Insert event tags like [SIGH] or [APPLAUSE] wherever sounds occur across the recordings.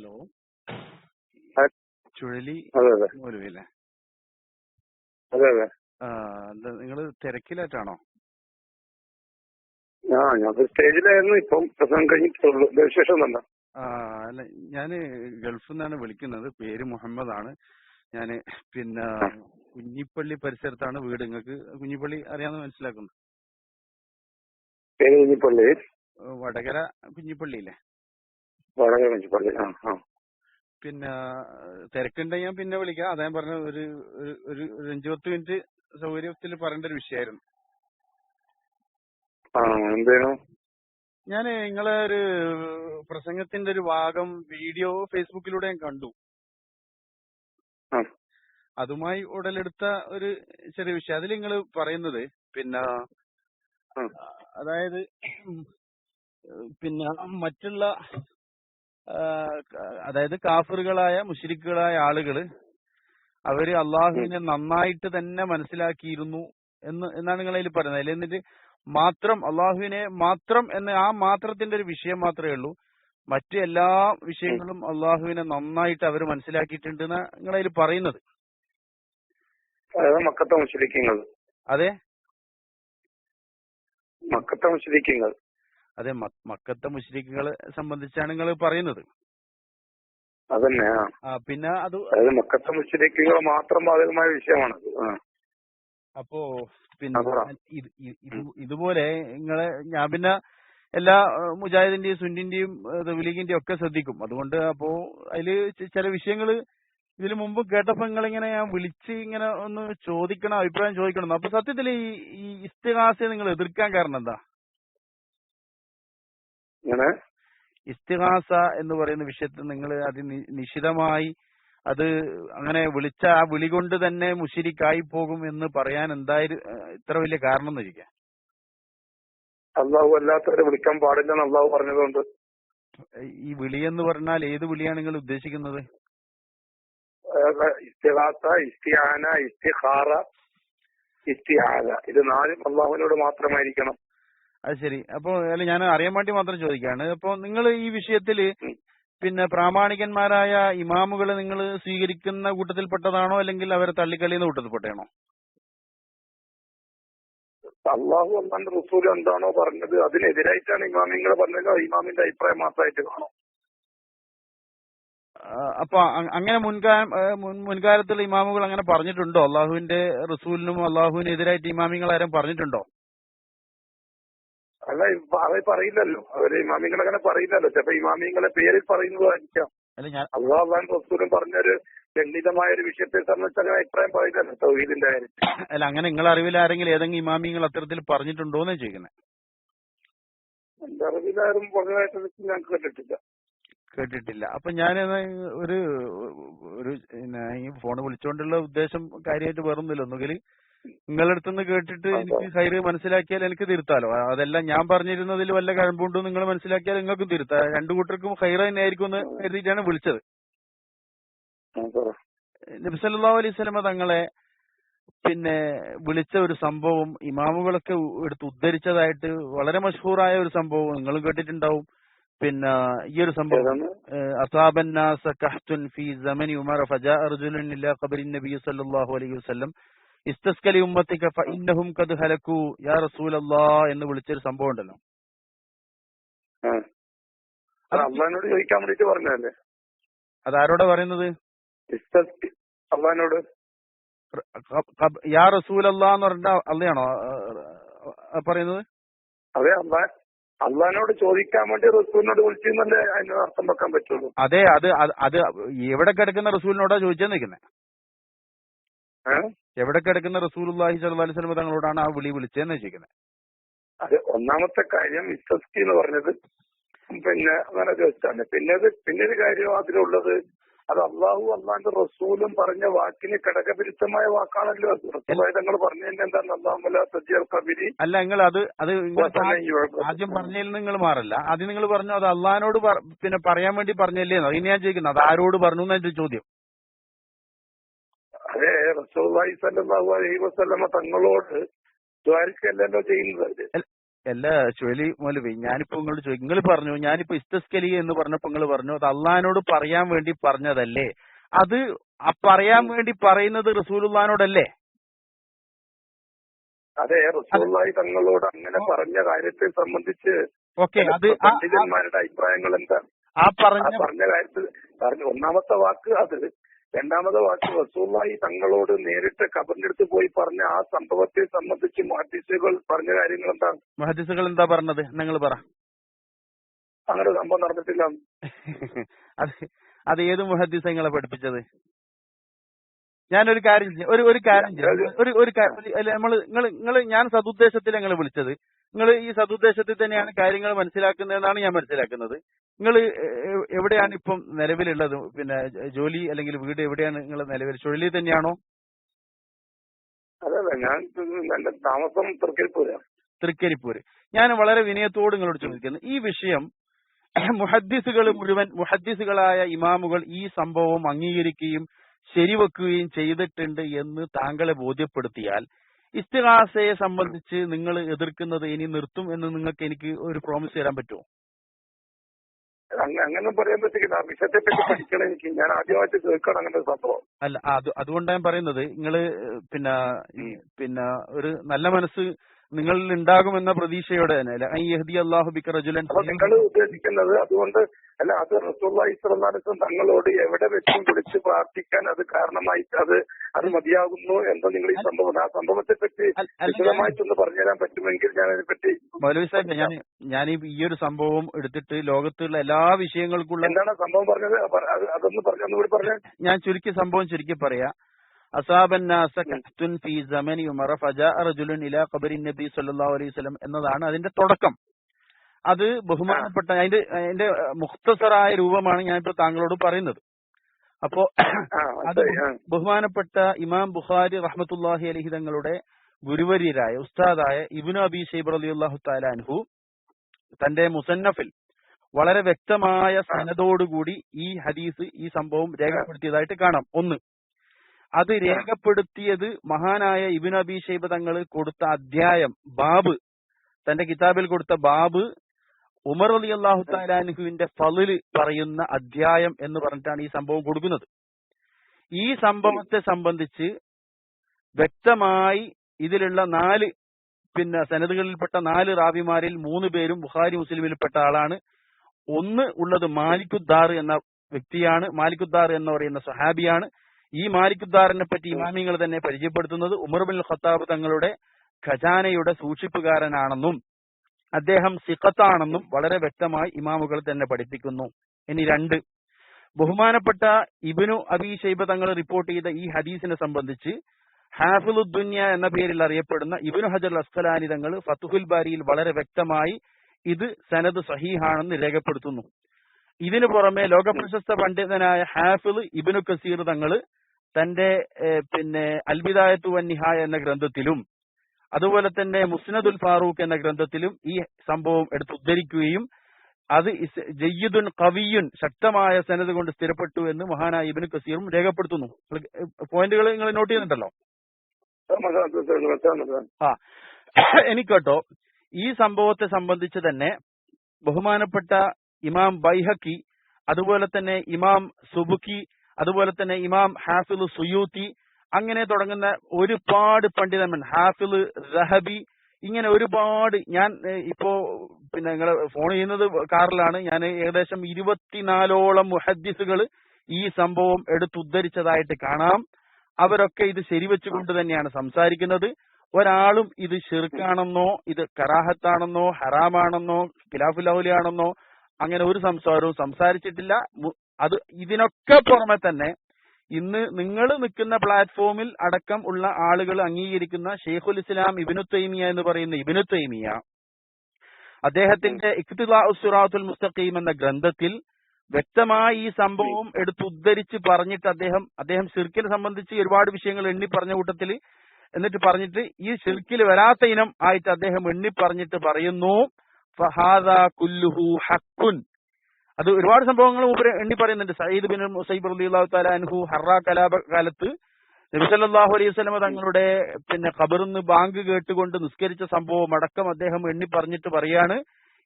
Hello. ചുഴലി മൗലവിയല്ലേ അതെ. അതെ നിങ്ങൾ തിരക്കിലായിട്ടാണോ? ആ ഞാൻ സ്റ്റേജിലായിരുന്നു ഇപ്പം പ്രസംഗം കഴിഞ്ഞിട്ടുള്ളൂ. വിശേഷം തന്നെ ആ അല്ല ഞാൻ ഗൾഫിൽ നിന്നാണ് വിളിക്കുന്നത്. പേര് മുഹമ്മദ് ആണ് ഞാൻ പിന്നെ കുഞ്ഞിപ്പള്ളി പരിസരത്താണ് വീട്. നിങ്ങൾക്ക് കുഞ്ഞിപ്പള്ളി അറിയാമെന്ന് മനസ്സിലാക്കുന്നു. കുഞ്ഞിപ്പള്ളി? വടകര ആ ആ. പിന്നെ തിരക്കുണ്ടെങ്കിൽ ഞാൻ പിന്നെ വിളിക്കാം. അതാ ഞാൻ പറഞ്ഞ ഒരു ഒരു ഒരു ഒരു അഞ്ചു പത്ത് മിനിറ്റ് സൗകര്യത്തിൽ പറയേണ്ട ഒരു വിഷയമായിരുന്നു. ആ എന്തേനു ഞാൻ നിങ്ങളെ ഒരു പ്രസംഗത്തിന്റെ ഒരു ഭാഗം വീഡിയോ ഫേസ്ബുക്കിലൂടെ ഞാൻ കണ്ടു. അതുമായി ഉടലെടുത്ത ഒരു ചെറിയ വിഷയം. അതിൽ നിങ്ങൾ പറയുന്നത് പിന്നെ അതായത് പിന്നെ മറ്റുള്ള അതായത് കാഫറുകളായ മുഷിരിക്കുകളായ ആളുകൾ അവർ അള്ളാഹുവിനെ നന്നായിട്ട് തന്നെ മനസ്സിലാക്കിയിരുന്നു എന്ന് എന്നാണ് നിങ്ങൾ അതിൽ പറയുന്നത്. അതിൽ എന്നിട്ട് മാത്രം അള്ളാഹുവിനെ മാത്രം എന്ന ആ മാത്രത്തിന്റെ ഒരു വിഷയം മാത്രമേ ഉള്ളൂ. മറ്റു എല്ലാ വിഷയങ്ങളും അള്ളാഹുവിനെ നന്നായിട്ട് അവർ മനസ്സിലാക്കിയിട്ടുണ്ട് നിങ്ങൾ അതിൽ പറയുന്നത്. മക്കത്തെ അതെ? മക്കത്തെ മുസ്ലിക്കങ്ങൾ അതെ മക്കത്തെ മുസ്ലിങ്ങളെ സംബന്ധിച്ചാണ് നിങ്ങൾ പറയുന്നത്. അതന്നെ പിന്നെ അത് മക്കത്തെ മുസ്ലിങ്ങൾ മാത്രം ബാധകമായ വിഷയമാണ് അപ്പോ പിന്നെ ഇത് ഇത് ഇത് ഇതുപോലെ നിങ്ങളെ ഞാൻ പിന്നെ എല്ലാ മുജാഹിദിന്റെയും സുന്നിന്റെയും ലീഗിന്റെയും ഒക്കെ ശ്രദ്ധിക്കും. അതുകൊണ്ട് അപ്പോ അതിൽ ചില വിഷയങ്ങൾ ഇതിനു മുമ്പ് കേട്ടപ്പോ നിങ്ങളിങ്ങനെ ഞാൻ വിളിച്ച് ഇങ്ങനെ ഒന്ന് ചോദിക്കണം അഭിപ്രായം ചോദിക്കണം. അപ്പൊ സത്യത്തിൽ ഈ ഇസ്തിഹാസെ ഇസ്തിഹാസയെ നിങ്ങൾ എതിർക്കാൻ കാരണം എന്താ? ഇങ്ങനെ ഇസ്തിഹാസ എന്ന് പറയുന്ന വിഷയത്തിൽ നിങ്ങൾ അത് നിശിതമായി അത് അങ്ങനെ വിളിച്ച ആ വിളി കൊണ്ട് തന്നെ മുഷിരിക്കായി പോകും എന്ന് പറയാൻ എന്തായാലും ഇത്ര വലിയ കാരണം എന്നിരിക്കാം അള്ളാഹു അല്ലാത്തവരെ വിളിക്കാൻ പാടില്ലെന്ന് അള്ളാഹു പറഞ്ഞതുകൊണ്ട്. ഈ വിളി എന്ന് പറഞ്ഞാൽ ഏത് വിളിയാണ് നിങ്ങൾ ഉദ്ദേശിക്കുന്നത്? ഇസ്തിഹാസ ഇസ്തിഹാന ഇസ്തിഹാറ ഇസ്തിഹാല. ഇത് നാലും അള്ളാഹുവിനോട് മാത്രമായിരിക്കണം. അത് ശരി. അപ്പൊ അല്ല ഞാൻ അറിയാൻ വേണ്ടി മാത്രം ചോദിക്കാണ്. അപ്പൊ നിങ്ങൾ ഈ വിഷയത്തിൽ പിന്നെ പ്രാമാണികന്മാരായ ഇമാമുകളെ നിങ്ങൾ സ്വീകരിക്കുന്ന കൂട്ടത്തിൽപ്പെട്ടതാണോ? അല്ലെങ്കിൽ അവരെ തള്ളിക്കളിയുന്ന കൂട്ടത്തിൽപ്പെട്ടാണോ അള്ളാഹു അള്ളാന്റെ റസൂൽ എന്താണോ പറഞ്ഞത് അതിനെതിരായിട്ടാണ് ഇമാമിങ്ങൾ പറഞ്ഞത്. ഇമാമിന്റെ അഭിപ്രായം മാത്രമായിട്ട് കാണും. അപ്പൊ അങ്ങനെ മുൻകാലത്തുള്ള ഇമാമുകൾ അങ്ങനെ പറഞ്ഞിട്ടുണ്ടോ? അള്ളാഹുവിന്റെ റസൂലിനും അള്ളാഹുവിനെതിരായിട്ട് ഇമാമിങ്ങൾ ആരും പറഞ്ഞിട്ടുണ്ടോ? അല്ല അവ പറയില്ലല്ലോ. അവർ ഇമാമിങ്ങൾ അങ്ങനെ പറയില്ലല്ലോ. ചിലപ്പോ ഇമാമിങ്ങളെ പേരിൽ പറയുന്നതായിരിക്കാം. അല്ല ഞാൻ അള്ളാഹു അള്ളാൻ റസൂലും പറഞ്ഞൊരു ഖണ്ഡിതമായ ഒരു വിഷയത്തെ സംബന്ധിച്ച് അങ്ങനെ അഭിപ്രായം പറയില്ലല്ലോ സൗഹീദിന്റെ കാര്യം അല്ല അങ്ങനെ നിങ്ങളെ അറിവിൽ ആരെങ്കിലും ഏതെങ്കിലും ഇമാമിങ്ങൾ അത്തരത്തിൽ പറഞ്ഞിട്ടുണ്ടോ എന്ന് ചോദിക്കുന്നത് എന്റെ അറിവിലാരും പറഞ്ഞതായിട്ട് ഞാൻ കേട്ടിട്ടില്ല. കേട്ടിട്ടില്ല. അപ്പൊ ഞാൻ ഒരു ഒരു പിന്നെ ഈ ഫോൺ വിളിച്ചുകൊണ്ടുള്ള ഉദ്ദേശം കാര്യമായിട്ട് വേറൊന്നുമില്ല. ഒന്നുകിൽ നിങ്ങളുടെ അടുത്തുനിന്ന് കേട്ടിട്ട് എനിക്ക് ഹൈറ് മനസ്സിലാക്കിയാൽ എനിക്ക് തിരുത്താലോ? അതല്ല ഞാൻ പറഞ്ഞിരുന്നതിൽ വല്ല കഴമ്പുണ്ടോ നിങ്ങൾ മനസ്സിലാക്കിയാൽ നിങ്ങൾക്കും തിരുത്താം. രണ്ടു കൂട്ടർക്കും ഹൈറ് തന്നെ ആയിരിക്കും എന്ന് കരുതിയിട്ടാണ് വിളിച്ചത്. നബിസല്ലാ അലൈഹി സ്വലമ തങ്ങളെ പിന്നെ വിളിച്ച ഒരു സംഭവം ഇമാമുകളൊക്കെ എടുത്ത് ഉദ്ധരിച്ചതായിട്ട് വളരെ മഷഹൂറായ ഒരു സംഭവം നിങ്ങൾ കേട്ടിട്ടുണ്ടാവും. പിന്നെ ഈ ഒരു സംഭവം ഏതാണ്? അസാബൻ നാസ കഹ്തുൻ ഫി സമനി ഉമർ ഫജാ അർജുലൻ ഇലാ ഖബരി നബി സല്ലല്ലാഹു അലൈഹി വസല്ലം ഇസ്തസ്കലി ഉമ്മത്തിക ഫഇന്നഹും ഖദ് ഹലകു യാ റസൂലല്ലാഹ് എന്ന് വിളിച്ചൊരു സംഭവം ഉണ്ടല്ലോ അള്ളഹാനോട് ചോദിക്കാൻ വേണ്ടിട്ട് പറഞ്ഞതല്ലേ? അതാരോടാ പറയുന്നത്? അള്ളഹാനോട്. യാ റസൂലല്ലാഹ് എന്ന് പറഞ്ഞ അല്ലയാണോ പറയുന്നത്? അതെ അള്ളാൻ അള്ളഹാനോട് ചോദിക്കാൻ വേണ്ടി റസൂലിനോട് വിളിച്ചെന്നല്ലേ അതിന് അർത്ഥം വെക്കാൻ പറ്റുള്ളൂ? അതെ അത് അത് എവിടെ കിടക്കുന്ന റസൂലിനോടാ ചോദിച്ചാൽ നിൽക്കുന്നത് ഏഹ് എവിടെ കിടക്കുന്ന റസൂലുള്ളാഹി സ്വല്ലല്ലാഹി അലൈഹി വസല്ലം തങ്ങളോടാണ് ആ വിളി വിളിച്ചതെന്ന് ചോദിക്കുന്നത്? അത് ഒന്നാമത്തെ കാര്യം വിശ്വസ്തി എന്ന് പറഞ്ഞത് പിന്നെ അങ്ങനെ ചോദിച്ചാണ്. പിന്നെ ഒരു കാര്യം അതിലുള്ളത്. അത് അള്ളാഹു അള്ളാന്റെ റസൂലും പറഞ്ഞ വാക്കിന് ഘടകവിരുദ്ധമായ വാക്കാണല്ലോ. അത് റസൂലായി തങ്ങൾ പറഞ്ഞതിന്റെ എന്താണ് അള്ളാഹുലി അല്ല നിങ്ങൾ അത് അത് ആദ്യം പറഞ്ഞതിൽ നിങ്ങൾ മാറല്ല. ആദ്യം നിങ്ങൾ പറഞ്ഞു അത് അള്ളഹാനോട് പിന്നെ പറയാൻ വേണ്ടി പറഞ്ഞല്ലേ അതിന് ഞാൻ ചോദിക്കുന്നത് അത് ആരോട് പറഞ്ഞു എന്നതിന്റെ ചോദ്യം. അതെ സല്ലാഹു അലൈഹി വസ്ലമ തങ്ങളോട് ദ്വാരിക്കല്ലല്ലോ ചെയ്യുന്നത്. അല്ല ചുഴലി മൗലവി ഞാനിപ്പോ നിങ്ങളോട് ചോദിക്കും നിങ്ങൾ പറഞ്ഞു ഞാനിപ്പോ ഇസ്തസ്കലി എന്ന് പറഞ്ഞപ്പോ നിങ്ങൾ പറഞ്ഞു അത് അള്ളഹാനോട് പറയാൻ വേണ്ടി പറഞ്ഞതല്ലേ? അത് ആ പറയാൻ വേണ്ടി പറയുന്നത് റസൂലുള്ളഹാനോടല്ലേ? അതെ റസൂലുള്ളാഹി തങ്ങളോട് അങ്ങനെ പറഞ്ഞ കാര്യത്തെ സംബന്ധിച്ച് ഓക്കെ അത് പണ്ഡിതന്മാരുടെ അഭിപ്രായങ്ങൾ എന്താണ്? ആ പറഞ്ഞ കാര്യത്തിൽ പറഞ്ഞു ഒന്നാമത്തെ വാക്ക് അത് രണ്ടാമത്തെ വാക്ക് റസൂലുള്ളാഹി തങ്ങളോട് നേരിട്ട് കബറിനെടുത്ത് പോയി പറഞ്ഞ ആ സംഭവത്തെ സംബന്ധിച്ച് മുഹദ്ദിസുകൾ പറഞ്ഞ കാര്യങ്ങൾ എന്താണ് മുഹദ്ദിസുകൾ എന്താ പറഞ്ഞത്? നിങ്ങൾ പറ. അങ്ങനെ സംഭവം നടന്നിട്ടില്ല. [LAUGHS] അത് അത് ഏത് മുഹദ്ദീസ് നിങ്ങളെ പഠിപ്പിച്ചത്? ഞാനൊരു കാര്യം ചെയ്യാം. ഒരു ഒരു കാര്യം ചെയ്യാം. ഒരു ഒരു നമ്മൾ നിങ്ങൾ നിങ്ങൾ ഞാൻ സതുദ്ദേശത്തിൽ നിങ്ങൾ വിളിച്ചത്. നിങ്ങൾ ഈ സതുദ്ദേശത്തിൽ തന്നെയാണ് കാര്യങ്ങൾ മനസ്സിലാക്കുന്നതെന്നാണ് ഞാൻ മനസ്സിലാക്കുന്നത്. നിങ്ങൾ എവിടെയാണ് ഇപ്പം നിലവിലുള്ളത്? പിന്നെ ജോലി അല്ലെങ്കിൽ വീട് എവിടെയാണ് നിങ്ങൾ നിലവിൽ? ചുഴലി തന്നെയാണോ? അതല്ല ഞാൻ താമസം തൃക്കരിപ്പൂര. തൃക്കരിപ്പൂര്. ഞാൻ വളരെ വിനയത്തോട് നിങ്ങളോട് ചോദിക്കുന്നു. ഈ വിഷയം മുഹദ്ദിസുകൾ മുഴുവൻ മുഹദ്ദിസുകളായ ഇമാമുകൾ ഈ സംഭവം അംഗീകരിക്കുകയും ശരിവെക്കുകയും ചെയ്തിട്ടുണ്ട് എന്ന് താങ്കളെ ബോധ്യപ്പെടുത്തിയാൽ ഇസ്തിഹാസയെ സംബന്ധിച്ച് നിങ്ങൾ എതിർക്കുന്നത് ഇനി നിർത്തും എന്ന് നിങ്ങൾക്ക് എനിക്ക് ഒരു പ്രോമിസ് തരാൻ പറ്റുമോ? അങ്ങ- അങ്ങനെ പറയാൻ പറ്റില്ല ആ വിഷയത്തെ പറ്റി പഠിക്കണം എനിക്ക്. ഞാൻ ആദ്യമായിട്ട് കേൾക്കണം അങ്ങനെ സംഭവം. അല്ല അത് അതുകൊണ്ടാണ് ഞാൻ പറയുന്നത്. നിങ്ങൾ പിന്നെ പിന്നെ ഒരു നല്ല മനസ്സ് നിങ്ങളിൽ ഉണ്ടാകുമെന്ന പ്രതീക്ഷയോടെ തന്നെ യഹ്ദി അള്ളാഹു ബിക റജുലൻ നിങ്ങൾ ഉദ്ദേശിക്കുന്നത് അതുകൊണ്ട് അല്ല അത് റസൂള്ളി സ്വലാസം തങ്ങളോട് എവിടെ വെച്ചും വിളിച്ച് പ്രാർത്ഥിക്കാൻ അത് കാരണമായി അത് അത് മതിയാകുന്നു എന്ന് നിങ്ങൾ ഈ സംഭവം ആ സംഭവത്തെ പറ്റി വിശദമായിട്ടൊന്ന് പറഞ്ഞുതരാൻ പറ്റുമെങ്കിൽ ഞാൻ അതിനെപ്പറ്റി മൗലവി സാഹിബ് ഞാൻ ഞാൻ ഈ ഈ ഒരു സംഭവം എടുത്തിട്ട് ലോകത്തുള്ള എല്ലാ വിഷയങ്ങൾക്കുള്ള എന്താണ് സംഭവം പറഞ്ഞത്? അതൊന്ന് പറഞ്ഞു ഒന്നുകൂടി പറഞ്ഞു. ഞാൻ ചുരുക്കി സംഭവം ചുരുക്കി പറയാ. അസാബൻ ഫി സമനി ഉമറ ഫജാ റജുലുൻ ഇലാ ഖബരി നബി സല്ലല്ലാഹു അലൈഹി വസല്ലം എന്നതാണ് അതിന്റെ തുടക്കം. അത് ബഹുമാനപ്പെട്ട അതിന്റെ അതിന്റെ മുഖ്തസറായ രൂപമാണ് ഞാൻ ഇപ്പൊ താങ്കളോട് പറയുന്നത്. അപ്പോ അത് ബഹുമാനപ്പെട്ട ഇമാം ബുഖാരി റഹ്മത്തുല്ലാഹി അലഹി തങ്ങളുടെ ഗുരുവര്യരായ ഉസ്താദായ ഇബ്നു അബി ഷെയ്ബ് അലി അള്ളാഹു താലാൻഹു തന്റെ മുസന്നഫിൽ വളരെ വ്യക്തമായ സ്ഥലതോടുകൂടി ഈ ഹദീസ് ഈ സംഭവം രേഖപ്പെടുത്തിയതായിട്ട് കാണാം. ഒന്ന് അത് രേഖപ്പെടുത്തിയത് മഹാനായ ഇബിൻ അബി ഷൈബ തങ്ങൾ കൊടുത്ത അധ്യായം ബാബ്. തന്റെ കിതാബിൽ കൊടുത്ത ബാബ്. ഉമർ അലി അള്ളാഹു താലാൻഹുവിന്റെ ഫലിൽ പറയുന്ന അധ്യായം എന്ന് പറഞ്ഞിട്ടാണ് ഈ സംഭവം കൊടുക്കുന്നത്. ഈ സംഭവത്തെ സംബന്ധിച്ച് വ്യക്തമായി ഇതിലുള്ള നാല് പിന്നെ സനതുകളിൽപ്പെട്ട നാല് റാബിമാരിൽ മൂന്ന് പേരും ബുഹാരി മുസ്ലിമിൽപ്പെട്ട ആളാണ്. ഒന്ന് ഉള്ളത് മാലിക്കുദ്ദാർ എന്ന വ്യക്തിയാണ്. മാലിക്കുദ്ദാർ എന്ന് പറയുന്ന സഹാബിയാണ്. ഈ മാലിക്കുദ്ദാറിനെ പറ്റി ഇമാമിങ്ങൾ തന്നെ പരിചയപ്പെടുത്തുന്നത് ഉമർ ബിൻ ഖത്താബ് തങ്ങളുടെ ഖജാനയുടെ സൂക്ഷിപ്പുകാരനാണെന്നും അദ്ദേഹം സിഖത്താണെന്നും വളരെ വ്യക്തമായി ഇമാമുകൾ തന്നെ പഠിപ്പിക്കുന്നു. ഇനി രണ്ട് ബഹുമാനപ്പെട്ട ഇബിനു അബി ഷൈബ തങ്ങൾ റിപ്പോർട്ട് ചെയ്ത ഈ ഹദീസിനെ സംബന്ധിച്ച് ഹാഫിലുദ്ദുന്യ എന്ന പേരിൽ അറിയപ്പെടുന്ന ഇബിനു ഹജർ അസ്കലാനി തങ്ങൾ ഫത്തുഹുൽ ബാരിയിൽ വളരെ വ്യക്തമായി ഇത് സനദ് സഹീഹാണെന്ന് രേഖപ്പെടുത്തുന്നു. ഇതിനു പുറമെ ലോകപ്രശസ്ത പണ്ഡിതനായ ഹാഫിൽ ഇബിനു കസീർ തങ്ങൾ തന്റെ പിന്നെ അൽബിദായത്തു നിഹായ എന്ന ഗ്രന്ഥത്തിലും അതുപോലെ തന്നെ മുസ്നദുൽ ഫാറൂഖ് എന്ന ഗ്രന്ഥത്തിലും ഈ സംഭവം എടുത്ത് ഉദ്ധരിക്കുകയും അത് ജയ്യുദുൻ കവിയുൻ ശക്തമായ സനത് കൊണ്ട് സ്ഥിരപ്പെട്ടു എന്ന് മഹാനായ ഇബിന് കസീറും രേഖപ്പെടുത്തുന്നു. പോയിന്റുകൾ നിങ്ങൾ നോട്ട് ചെയ്യുന്നുണ്ടല്ലോ. ആ. എനിക്കോട്ടോ ഈ സംഭവത്തെ സംബന്ധിച്ച് തന്നെ ബഹുമാനപ്പെട്ട ഇമാം ബൈഹക്കി അതുപോലെ തന്നെ ഇമാം സുബുക്കി അതുപോലെ തന്നെ ഇമാം ഹാഫിൽ സുയൂത്തി അങ്ങനെ തുടങ്ങുന്ന ഒരുപാട് പണ്ഡിതന്മൻ ഹാഫിൽ റഹബി ഇങ്ങനെ ഒരുപാട് ഞാൻ ഇപ്പോ പിന്നെ നിങ്ങൾ ഫോൺ ചെയ്യുന്നത് കാറിലാണ്. ഞാൻ ഏകദേശം ഇരുപത്തിനാലോളം മുഹദ്ദിസുകൾ ഈ സംഭവം എടുത്തുദ്ധരിച്ചതായിട്ട് കാണാം. അവരൊക്കെ ഇത് ശരിവെച്ചുകൊണ്ട് തന്നെയാണ് സംസാരിക്കുന്നത്. ഒരാളും ഇത് ഷിർക്കാണെന്നോ ഇത് കറാഹത്താണെന്നോ ഹറാമാണെന്നോ ഖിലാഫുലൗലിയാണെന്നോ അങ്ങനെ ഒരു സംസാരവും സംസാരിച്ചിട്ടില്ല. അത് ഇതിനൊക്കെ പുറമെ തന്നെ ഇന്ന് നിങ്ങൾ നിൽക്കുന്ന പ്ലാറ്റ്ഫോമിൽ അടക്കം ഉള്ള ആളുകൾ അംഗീകരിക്കുന്ന ഷെയ്ഖുൽ ഇസ്ലാം ഇബിനു തൈമിയ എന്ന് പറയുന്ന ഇബിനു തൈമിയ അദ്ദേഹത്തിന്റെ ഇഖ്തിലാഉസ്സുറാത്തുൽ മുസ്തഖീം എന്ന ഗ്രന്ഥത്തിൽ വ്യക്തമായി ഈ സംഭവം എടുത്ത് ഉദ്ധരിച്ച് പറഞ്ഞിട്ട് അദ്ദേഹം അദ്ദേഹം ഷിർക്കിനെ സംബന്ധിച്ച് ഒരുപാട് വിഷയങ്ങൾ എണ്ണി പറഞ്ഞ കൂട്ടത്തിൽ എന്നിട്ട് പറഞ്ഞിട്ട് ഈ ഷിർക്കിൽ വരാത്ത ഇനം ആയിട്ട് അദ്ദേഹം എണ്ണി പറഞ്ഞിട്ട് പറയുന്നു ഫഹാദ കുല്ലുഹു ഹക്കുൻ അത് ഒരുപാട് സംഭവങ്ങൾ എണ്ണി പറയുന്നുണ്ട്. സയ്യിദ് ബിൻ സൈബ് റളിയല്ലാഹു തആല അൻഹു ഹറ കലാപ കാലത്ത് നബിസല്ലാഹു അലൈഹി സ്വലമ തങ്ങളുടെ പിന്നെ ഖബറിന്ന് ബാങ്ക് കേട്ടുകൊണ്ട് നിസ്കരിച്ച സംഭവം അടക്കം അദ്ദേഹം എണ്ണി പറഞ്ഞിട്ട് പറയാണ്.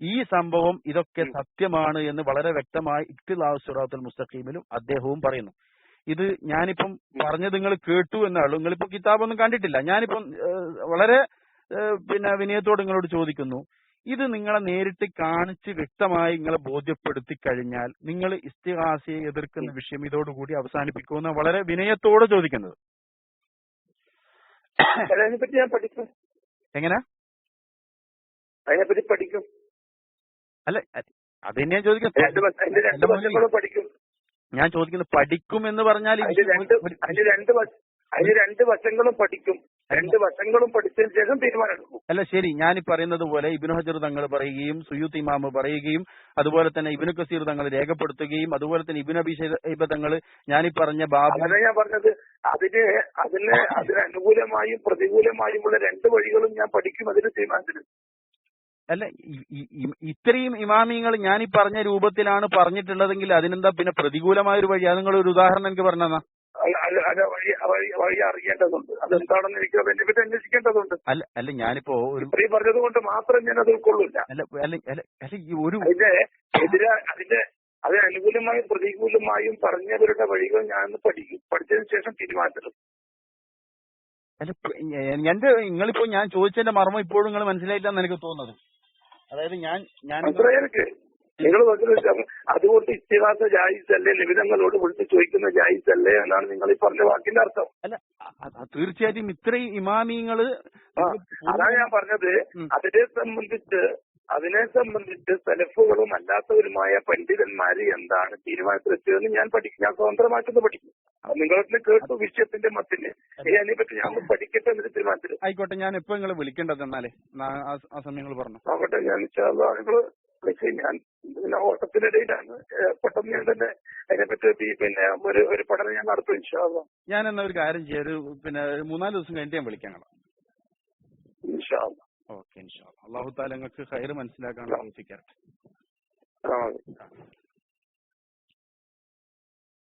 ഈ സംഭവം ഇതൊക്കെ സത്യമാണ് എന്ന് വളരെ വ്യക്തമായി ഇഖ്തിലാഹു സുറാത്തുൽ മുസ്തഖീമിലും അദ്ദേഹവും പറയുന്നു. ഇത് ഞാനിപ്പം പറഞ്ഞത് നിങ്ങൾ കേട്ടു എന്നാളൂ നിങ്ങളിപ്പോ കിതാബൊന്നും കണ്ടിട്ടില്ല. ഞാനിപ്പം വളരെ പിന്നെ വിനയത്തോട് നിങ്ങളോട് ചോദിക്കുന്നു. ഇത് നിങ്ങളെ നേരിട്ട് കാണിച്ച് വ്യക്തമായി നിങ്ങളെ ബോധ്യപ്പെടുത്തി കഴിഞ്ഞാൽ നിങ്ങൾ ഇസ്തിഹാസയെ എതിർക്കുന്ന വിഷയം ഇതോടുകൂടി അവസാനിപ്പിക്കുമെന്ന് വളരെ വിനയത്തോടെ ചോദിക്കുന്നത്. എങ്ങനെ? അതിനെപ്പറ്റി പഠിക്കും. അല്ല അത് തന്നെയാ ചോദിക്കുന്നത്. ഞാൻ ചോദിക്കുന്നത് പഠിക്കും എന്ന് പറഞ്ഞാൽ രണ്ട് വശങ്ങളും പഠിക്കും. രണ്ട് വശങ്ങളും പഠിച്ചതിന് ശേഷം തീരുമാനമെടുക്കും. അല്ല ശരി. ഞാൻ പറയുന്നത് പോലെ ഇബിനു ഹജർ തങ്ങൾ പറയുകയും സുയൂത്ത് ഇമാമ് പറയുകയും അതുപോലെ തന്നെ ഇബിനു കസീർ തങ്ങൾ രേഖപ്പെടുത്തുകയും അതുപോലെ തന്നെ ഇബിൻ അഭിഷേക തങ്ങൾ ഞാൻ പറഞ്ഞ ബാബു ഞാൻ പറഞ്ഞത്. അതിന് അതിന് അതിന് അനുകൂലമായും പ്രതികൂലമായുമുള്ള രണ്ട് വഴികളും ഞാൻ പഠിക്കും അതിന് തീരുമാനത്തിന് അല്ല ഇ- ഇ- ഇത്രയും ഇമാമിങ്ങൾ ഞാൻ ഈ പറഞ്ഞ രൂപത്തിലാണ് പറഞ്ഞിട്ടുള്ളതെങ്കിൽ അതിനെന്താ പിന്നെ പ്രതികൂലമായ ഒരു വഴി? അത് നിങ്ങൾ ഒരു ഉദാഹരണം എനിക്ക് പറഞ്ഞതാ അത് വഴി വഴി അറിയേണ്ടതുണ്ട്. അതെന്താണെന്ന് എനിക്ക് അതിനെ പറ്റി അന്വേഷിക്കേണ്ടതുണ്ട്. അല്ല അല്ല ഞാനിപ്പോ ഒരു ഇത്രയും പറഞ്ഞത് കൊണ്ട് മാത്രം ഞാൻ അത് ഉൾക്കൊള്ളില്ല. അതിന്റെ എതിരെ അതിന്റെ അതിന് അനുകൂലമായും പ്രതികൂലമായും പറഞ്ഞവരുടെ വഴികൾ ഞാൻ പഠിക്കും. പഠിച്ചതിന് ശേഷം തീരുമാനത്തിലും എന്റെ നിങ്ങളിപ്പോ ഞാൻ ചോദിച്ചതിന്റെ മർമ്മം ഇപ്പോഴും നിങ്ങൾ മനസ്സിലായില്ലെന്ന് എനിക്ക് തോന്നുന്നത്. അതായത് ഞാൻ ഞാൻ നിങ്ങൾ പറഞ്ഞു അതുകൊണ്ട് ഇസ്തിഹാസ ജായിസല്ലേ നിബിധങ്ങളോട് വിളിച്ച് ചോദിക്കുന്ന ജായിസല്ലേ എന്നാണ് നിങ്ങൾ ഈ പറഞ്ഞ വാക്കിന്റെ അർത്ഥം. അല്ല തീർച്ചയായിട്ടും ഇത്രയും ഇമാമിങ്ങൾ അതാണ് ഞാൻ പറഞ്ഞത്. അതിനെ സംബന്ധിച്ച് അതിനെ സംബന്ധിച്ച് സെലഫുകളും അല്ലാത്തവരുമായ പണ്ഡിതന്മാര് എന്താണ് തീരുമാനത്തിലെത്തിയതെന്ന് ഞാൻ പഠിക്കും. ഞാൻ സ്വതന്ത്രമായിട്ടൊന്ന് പഠിക്കും. നിങ്ങളെ കേട്ടു വിഷയത്തിന്റെ മത്തിന് അതിനെ പറ്റി ഞാൻ പഠിക്കട്ടെ എന്നൊരു തീരുമാനത്തിൽ ആയിക്കോട്ടെ ഞാൻ എപ്പോ നിങ്ങളെ വിളിക്കേണ്ടത് എന്നാലേ? ആ സമയങ്ങൾ സമയം നിങ്ങൾ പറഞ്ഞു നോക്കട്ടെ ഞാൻ നിങ്ങൾ വിളിച്ച് ഞാൻ പിന്നെ ഓട്ടത്തിനിടയിലാണ് പെട്ടെന്ന് ഞാൻ തന്നെ അതിനെപ്പറ്റി പറ്റി പിന്നെ ഒരു ഒരു പഠനം ഞാൻ നടത്തും ഇൻഷാള്ള ഞാൻ എന്നാ ഒരു കാര്യം ചെയ്യാം. ഒരു പിന്നെ ഒരു മൂന്നാൽ ദിവസം കഴിഞ്ഞിട്ട് ഞാൻ വിളിക്കാം ഇൻഷാള്ള ഓക്കെ ഇൻഷാ അള്ളാഹു താല നിങ്ങൾക്ക് ഹൈർ മനസ്സിലാക്കാനുള്ള തോന്നിപ്പിക്കാറ് ആ.